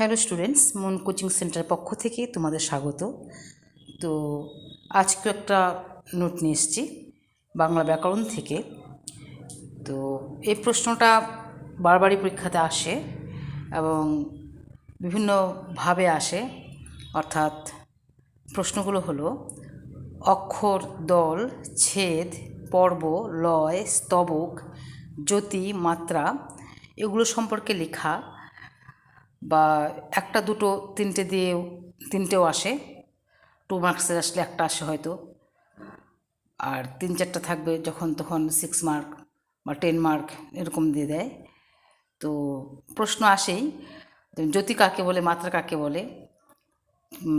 Hello students, Mon coaching centre পক্ষ থেকে তোমাদের স্বাগত। তো আজকে একটা নোট নিয়ে এসেছি বাংলা ব্যাকরণ থেকে। তো এই প্রশ্নটা বারবারই পরীক্ষাতে আসে এবং বিভিন্নভাবে আসে। অর্থাৎ প্রশ্নগুলো হলো, অক্ষর, দল, ছেদ, পর্ব, লয়, স্তবক, জ্যোতি, মাত্রা, এগুলো সম্পর্কে লেখা বা একটা দুটো তিনটে দিয়েও, তিনটেও আসে। টু মার্কসের আসলে একটা আসে হয়তো। আর তিন চারটা থাকবে যখন তখন সিক্স মার্ক বা টেন মার্ক এরকম দিয়ে দেয়। তো প্রশ্ন আসেই, জ্যোতি কাকে বলে, মাত্রা কাকে বলে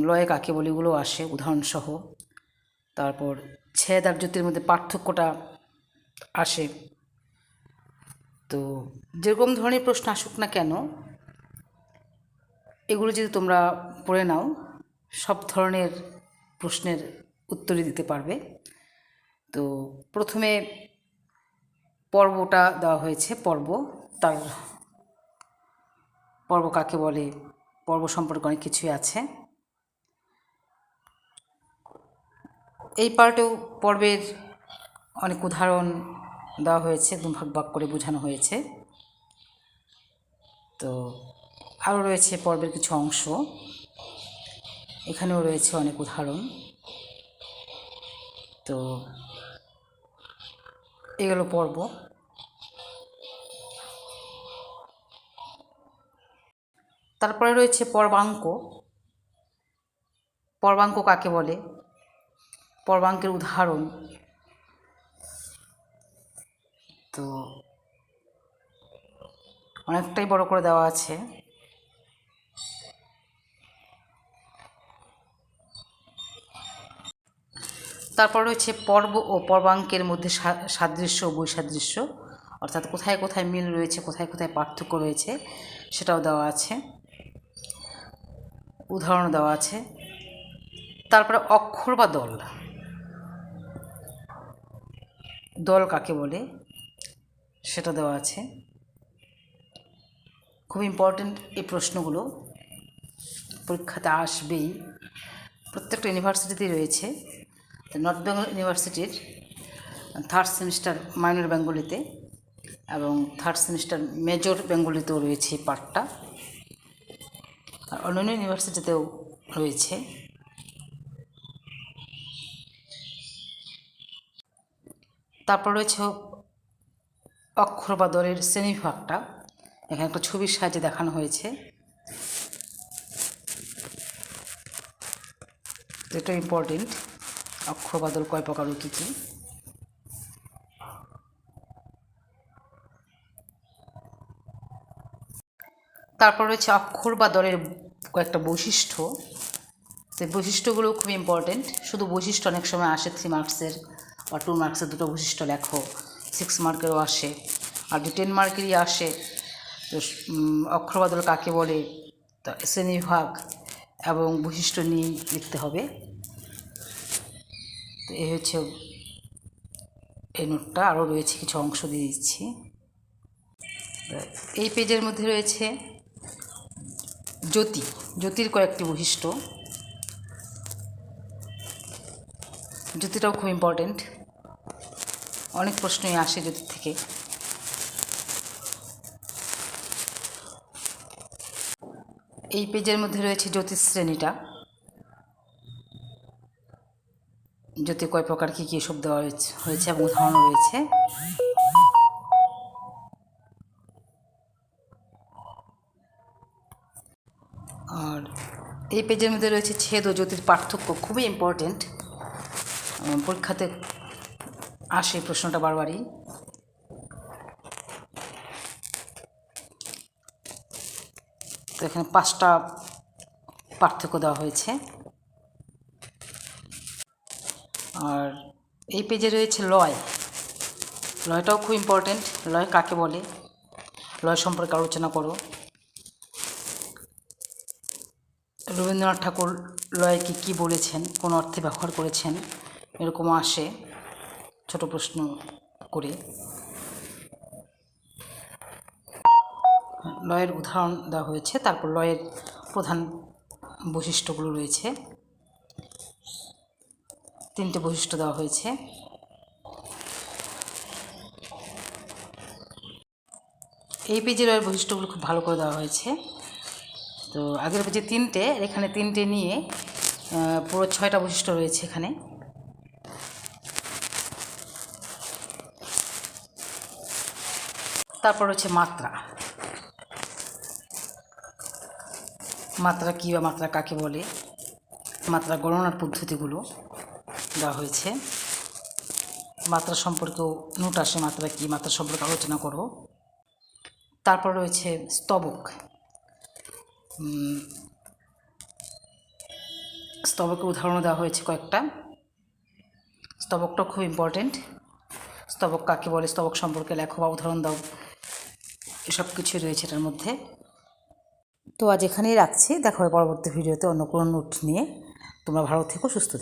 লয় কাকে বলে, এগুলো আসে উদাহরণসহ। তারপর ছেদ আর জ্যোতির মধ্যে পার্থক্যটা আসে। তো যেরকম ধরনের প্রশ্ন আসুক না কেন এগুলো যদি তোমরা পড়ে নাও, সব ধরনের প্রশ্নের উত্তরই দিতে পারবে। তো প্রথমে পর্বটা দেওয়া হয়েছে, পর্ব। তার পর্ব কাকে বলে, পর্ব সম্পর্কে অনেক কিছুই আছে। এই পার্টেও পর্বের অনেক উদাহরণ দেওয়া হয়েছে একদম ভাগ ভাগ করে বোঝানো হয়েছে। তো আরও রয়েছে পর্বের কিছু অংশ। এখানেও রয়েছে অনেক উদাহরণ। তো এগুলো পর্ব। তারপরে রয়েছে পর্বাঙ্ক। পর্বাঙ্ক কাকে বলে? পর্বাঙ্কের উদাহরণ। তো অনেকটাই বড় করে দেওয়া আছে। তারপর রয়েছে পর্ব ও পর্বাঙ্কের মধ্যে সাদৃশ্য ও বৈসাদৃশ্য। অর্থাৎ কোথায় কোথায় মিল রয়েছে, কোথায় কোথায় পার্থক্য রয়েছে, সেটাও দেওয়া আছে। উদাহরণ দেওয়া আছে। তারপরে অক্ষর বা দল। দল কাকে বলে? সেটা দেওয়া আছে। খুব ইম্পর্ট্যান্ট এই প্রশ্নগুলো। পরীক্ষাতে আসবেই। প্রত্যেকটা ইউনিভার্সিটিতেই রয়েছে। নর্থ বেঙ্গল ইউনিভার্সিটির থার্ড সেমিস্টার মাইনর বেঙ্গলিতে এবং থার্ড সেমিস্টার মেজর বেঙ্গলিতেও রয়েছে পার্টটা আর অন্যান্য ইউনিভার্সিটিতেও রয়েছে। তারপর রয়েছে অক্ষর বা দলের শ্রেণীবিভাগটা। এখানে একটা ছবির সাহায্যে দেখানো হয়েছে। এটা ইম্পর্টেন্ট অক্ষর বাদল কয় প্রকার ও কী কী তারপর রয়েছে অক্ষর বা দলের কয়েকটা বৈশিষ্ট্য। সেই বৈশিষ্ট্যগুলো খুব ইম্পর্টেন্ট শুধু বৈশিষ্ট্য অনেক সময় আসে থ্রি মার্কসের বা টু মার্কসের দুটো বৈশিষ্ট্য লেখো সিক্স মার্কেরও আসে। আর যে টেন মার্কেরই আসে, তো অক্ষর বদল কাকে বলে? তা শ্রেণীবিভাগ এবং বৈশিষ্ট্য নিয়েই লিখতে হবে। তো এই হচ্ছে এই নোটটা আরও রয়েছে, কিছু অংশ দিয়ে দিচ্ছি। এই পেজের মধ্যে রয়েছে জ্যোতি, জ্যোতির কয়েকটি বৈশিষ্ট্য। জ্যোতিটাও খুব ইম্পর্টেন্ট অনেক প্রশ্নই আসে জ্যোতির থেকে। এই পেজের মধ্যে রয়েছে জ্যোতিষ শ্রেণীটা। জ্যোতি কয় প্রকার কী কী এসব দেওয়া হয়েছে হয়েছে এবং উদাহরণ রয়েছে? আর এই পেজের মধ্যে রয়েছে ছেদ ও জ্যোতির পার্থক্য, খুবই ইম্পর্টেন্ট পরীক্ষাতে আসে প্রশ্নটা বারবারই। তো এখানে পাঁচটা পার্থক্য দেওয়া হয়েছে। আর এই পেজে রয়েছে লয়। লয়টাও খুব ইম্পর্টেন্ট লয় কাকে বলে? লয় সম্পর্কে আলোচনা করো। রবীন্দ্রনাথ ঠাকুর লয়কে কী বলেছেন? কোন অর্থে ব্যবহার করেছেন? এরকম আসে। ছোট প্রশ্ন করে। লয়ের উদাহরণ দেওয়া হয়েছে। তারপর লয়ের প্রধান বৈশিষ্ট্যগুলো রয়েছে। তিনটে বৈশিষ্ট্য দেওয়া হয়েছে। এই পেজে লয়ের বৈশিষ্ট্যগুলো খুব ভালো করে দেওয়া হয়েছে। তো আগের পেজে তিনটে এখানে তিনটে নিয়ে পুরো ছয়টা বৈশিষ্ট্য রয়েছে এখানে। তারপর হচ্ছে মাত্রা। মাত্রা কী বা মাত্রা কাকে বলে? মাত্রা গণনার পদ্ধতিগুলো। দেওয়া হয়েছে। মাত্রা সম্পর্কেও নোট আসে মাত্রা কী মাত্রা সম্পর্কে আলোচনা করো তারপর রয়েছে স্তবক। উম, স্তবকের উদাহরণও দেওয়া হয়েছে কয়েকটা। স্তবকটা খুব ইম্পর্টেন্ট স্তবক কাকে বলে স্তবক সম্পর্কে লেখো বা উদাহরণ দাও। এসব কিছুই রয়েছে এটার মধ্যে। তো আজ এখানেই রাখছি। দেখা হবে পরবর্তী ভিডিওতে অন্য কোনো নোট নিয়ে। তোমরা ভালো থেকো সুস্থ থেকো।